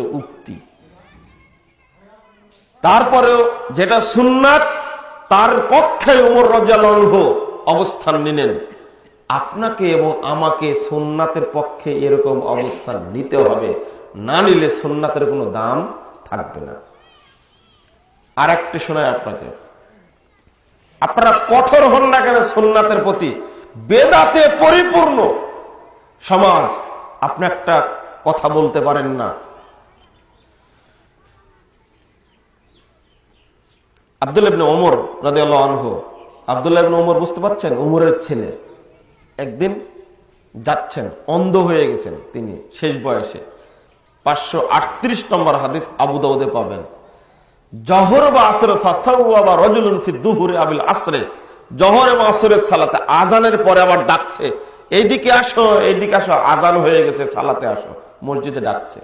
উক্তি। তারপরেও যেটা সুন্নাত, তার পক্ষে উমর রাজালহ অবস্থান নিলেন। আপনাকে এবং আমাকে সোননাথের পক্ষে এরকম অবস্থান নিতে হবে। না নিলে সোননাথের কোনো দাম থাকবে না। আর একটি শোনায় আপনাকে। আপনারা কঠোর হন না কেন সোননাথের প্রতি? বেদাতে পরিপূর্ণ সমাজ। আপনি একটা কথা বলতে পারেন না। আব্দুল ইবনে ওমর রাদিয়াল্লাহু আনহু। আব্দুল্লাহ ইবনে ওমর বুঝতে পারছেন ওমরের ছেলে। একদিন যাচ্ছেন, অন্ধ হয়ে গেছেন তিনি, শেষ বয়সে। পাঁচশো আটত্রিশ নম্বর হাদিস আবু দাউদে পাবেন। জহর বা আসরে বা রজুলুন দুহুরে আবিল আসরে। জহর এবং আসরের সালাতে আজানের পরে আবার ডাকছে, এইদিকে আসো এইদিকে আসো। আজান হয়ে গেছে, সালাতে আসো, মসজিদে ডাকছে।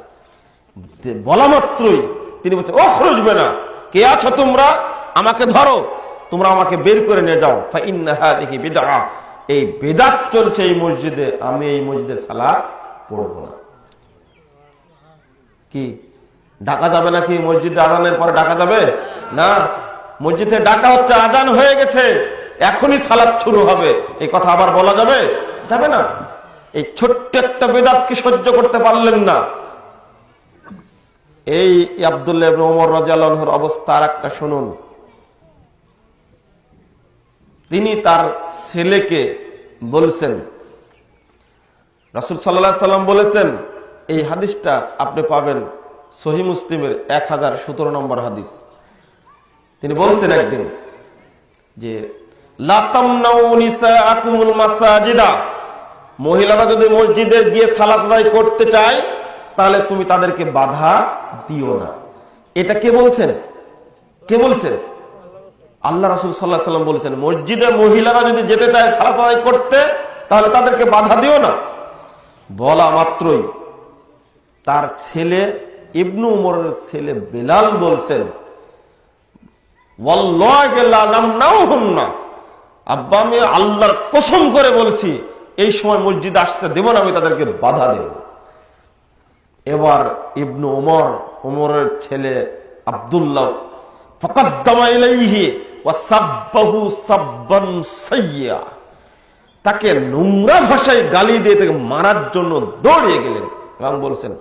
বলা মাত্রই তিনি বলছেন ও খরচবে না। কে আছো তোমরা? আমাকে ধরো, তোমরা আমাকে বের করে নিয়ে যাও। দেখি বিদা এই বেদাত চলছে এই মসজিদে, আমি এই মসজিদে সালাত পড়ব না। কি? ডাকা যাবে নাকি মসজিদে আজানের পরে ডাকা যাবে? না। মসজিদে ডাকা হচ্ছে, আজান হয়ে গেছে, এখনই সালাদ শুরু হবে। এই কথা আবার বলা যাবে? যাবে না। এই ছোট্ট একটা বেদাতকে সহ্য করতে পারলেন না। এই আবদুল্লাহ ওমর রাজিয়াল্লাহুর অবস্থা আর একটা শুনুন। তিনি তার ছেলেকে বলছেন। রাসুল সাল্লাহ সাল্লাম বলেছেন, এই হাদিসটা আপনি পাবেন সহি মুসলিমের এক হাজার সতেরো নম্বর হাদিস। তিনি বলছেন একদিন যে মহিলারা যদি মসজিদে গিয়ে সালাত আদায় করতে চায়, তাহলে তুমি তাদেরকে বাধা দিও না। এটা কে বলছেন? কে বলছেন? আল্লাহ রাসুল সাল্লাহ সাল্লাম বলছেন, মসজিদে মহিলারা যদি যেতে চায় সালাত আদায় করতে, তাহলে তাদেরকে বাধা দিও না। বলা মাত্রই তার ছেলে ইবনু উমরের ছেলে বেলাল বলছেন আব্বা, আমি আল্লাহর কসম করে বলছি, এই সময় মসজিদে আসতে দেব না, আমি তাদেরকে বাধা দেব। এবার ইবনু উমর, উমরের ছেলে আবদুল্লাহ তাকে নোংরা ভাষায় গালি দিয়ে তাকে মারার জন্য দৌড়িয়ে গেলেন। এবং বলছেন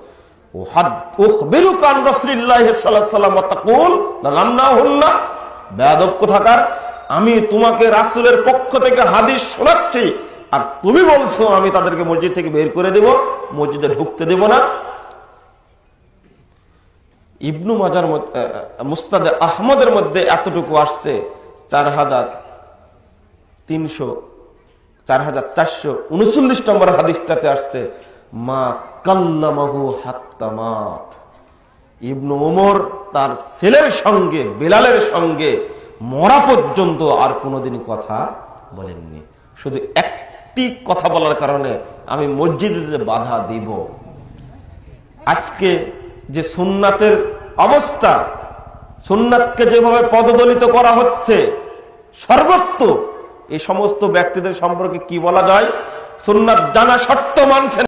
আমি তোমাকে রাসুলের পক্ষ থেকে হাদিস শোনাচ্ছি, আর তুমি বলছো আমি তাদেরকে মসজিদ থেকে বের করে দেব, মসজিদে ঢুকতে দেব না। ইবনু মাজার মুস্তাদ আহমদের মধ্যে এতটুকু আসছে, চার হাজার তিনশো, চার হাজার চারশো উনচল্লিশ নম্বর হাদিসটাতে আসছে, মা কাল্লামাহু হাত্তামাত ইবনু ওমর তার ছেলের সঙ্গে, বেলালের সঙ্গে মরা পর্যন্ত আর কোনোদিন কথা বলেননি। শুধু একটি কথা বলার কারণে আমি মসজিদে বাধা দিব। আজকে যে সুন্নাতের অবস্থা, সুন্নাতকে যেভাবে পদদলিত করা হচ্ছে, সর্বত্র এই সমস্ত ব্যক্তিদের সম্পর্কে কি বলা যায়? সুন্নাত জানা সত্য মানছেন